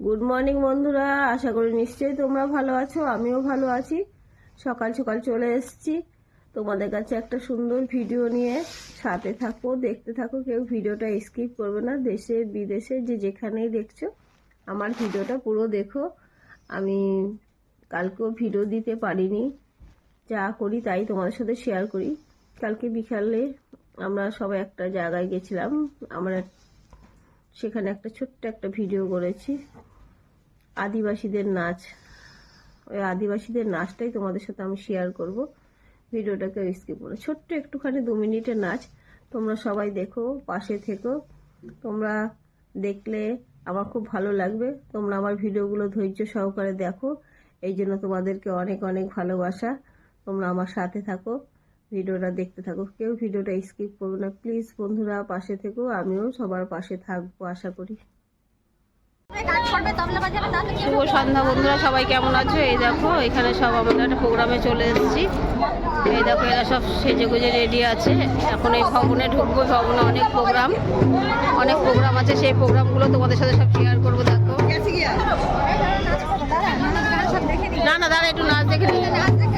Good morning বন্ধুরা। আশা করি নিশ্চয়ই তোমরা ভালো আছো, আমিও ভালো আছি। সকাল সকাল চলে এসেছি তোমাদের কাছে একটা সুন্দর ভিডিও নিয়ে। সাথে থাকো, দেখতে থাকো, কেউ ভিডিওটা স্কিপ করবে না। দেশে, বিদেশে, যে যেখানেই দেখছ, আমার ভিডিওটা পুরো দেখো। আমি কালকেও ভিডিও দিতে পারিনি। যা করি তাই তোমাদের সাথে শেয়ার করি। কালকে বিকালে আমরা সবাই একটা জায়গায় গেছিলাম। আমরা সেখানে একটা ছোট্ট একটা ভিডিও করেছি। আদিবাসীদের নাচ। ওই আদিবাসীদের নাচটাই তোমাদের সাথে আমি শেয়ার করব। ভিডিওটাকে স্কিপ করে। ছোট্ট একটুখানি দু মিনিটের নাচ। তোমরা সবাই দেখো, পাশে থেকো। তোমরা দেখলে আমার খুব ভালো লাগবে। তোমরা আমার ভিডিওগুলো ধৈর্য সহকারে দেখো। এই জন্য তোমাদেরকে অনেক অনেক ভালোবাসা। তোমরা আমার সাথে থাকো। ভিডিওটা দেখতে থাকো। কেউ ভিডিওটা স্কিপ করবে না। প্লিজ বন্ধুরা পাশে থেকো। আমিও সবার পাশে থাকব আশা করি। শুভ সন্ধ্যা বন্ধুরা সবাই কেমন আছো? এই দেখো এখানে সব আমরা একটা প্রোগ্রামে চলে এসেছি। এই দেখো এরা সব সেজে গুজে রেডি আছে। এখন এই ভবনে ঢুকবো। ভবনে অনেক প্রোগ্রাম অনেক প্রোগ্রাম আছে। সেই প্রোগ্রামগুলো তোমাদের সাথে সব শেয়ার করব দেখো। না না দাঁড়া একটু নাচ দেখে নি একটু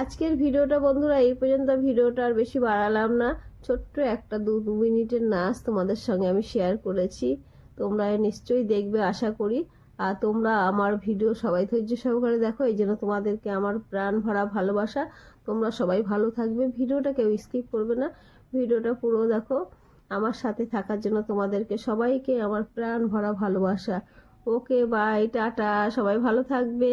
আজকের ভিডিওটা বন্ধুরা, এই পর্যন্ত ভিডিওটা আর বেশি বাড়ালাম না। ছোট্ট একটা দু মিনিটের নাচ তোমাদের সঙ্গে আমি শেয়ার করেছি। তোমরা নিশ্চয়ই দেখবে, আশা করি। আর তোমরা আমার ভিডিও সবাই ধৈর্য সহকারে দেখো, এই জন্য তোমাদেরকে আমার প্রাণ ভরা ভালোবাসা। তোমরা সবাই ভালো থাকবে, ভিডিওটা কেউ স্কিপ করবে না। ভিডিওটা পুরো দেখো। আমার সাথে থাকার জন্য তোমাদেরকে সবাইকে আমার প্রাণ ভরা ভালোবাসা। ওকে বাই টাটা, সবাই ভালো থাকবে।